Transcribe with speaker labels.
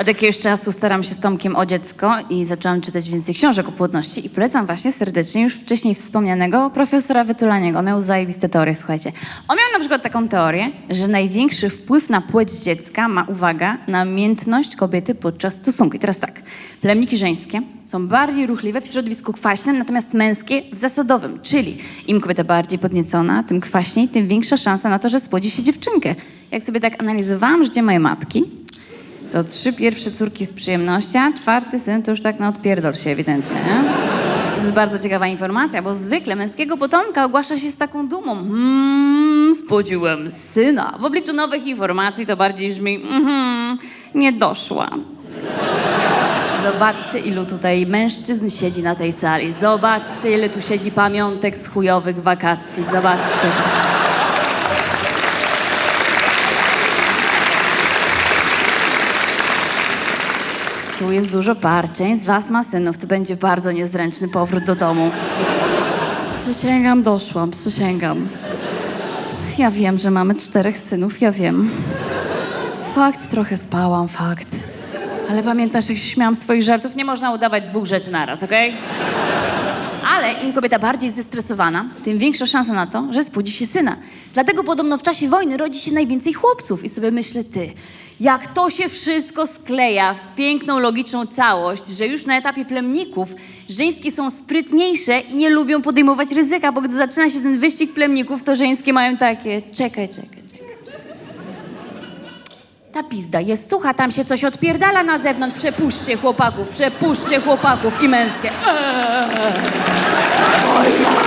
Speaker 1: Od jakiegoś czasu staram się z Tomkiem o dziecko i zaczęłam czytać więcej książek o płodności i polecam właśnie serdecznie już wcześniej wspomnianego profesora Wytulaniego. Miał zajebiste teorie, słuchajcie. On miał na przykład taką teorię, że największy wpływ na płeć dziecka ma, uwaga, namiętność kobiety podczas stosunku. I teraz tak, plemniki żeńskie są bardziej ruchliwe w środowisku kwaśnym, natomiast męskie w zasadowym, czyli im kobieta bardziej podniecona, tym kwaśniej, tym większa szansa na to, że spłodzi się dziewczynkę. Jak sobie tak analizowałam życie mojej matki, to trzy pierwsze córki z przyjemności, a czwarty syn to już tak na odpierdol się ewidentnie, nie? To jest bardzo ciekawa informacja, bo zwykle męskiego potomka ogłasza się z taką dumą. Hmm, spłodziłem syna. W obliczu nowych informacji to bardziej brzmi, mhm, nie doszła. Zobaczcie, ilu tutaj mężczyzn siedzi na tej sali. Zobaczcie, ile tu siedzi pamiątek z chujowych wakacji. Zobaczcie. Tu jest dużo par. Część z was ma synów. To będzie bardzo niezręczny powrót do domu. Przysięgam, doszłam, przysięgam. Ja wiem, że mamy czterech synów, ja wiem. Fakt, trochę spałam, fakt. Ale pamiętasz, jak się śmiałam z twoich żartów? Nie można udawać dwóch rzeczy naraz, okej? Ale im kobieta bardziej zestresowana, tym większa szansa na to, że spłodzi się syna. Dlatego podobno w czasie wojny rodzi się najwięcej chłopców. I sobie myślę, ty, jak to się wszystko skleja w piękną, logiczną całość, że już na etapie plemników żeńskie są sprytniejsze i nie lubią podejmować ryzyka, bo gdy zaczyna się ten wyścig plemników, to żeńskie mają takie, czekaj, czekaj, czekaj. Ta pizda jest sucha, tam się coś odpierdala na zewnątrz. Przepuśćcie chłopaków, przepuśćcie chłopaków i męskie. Eee.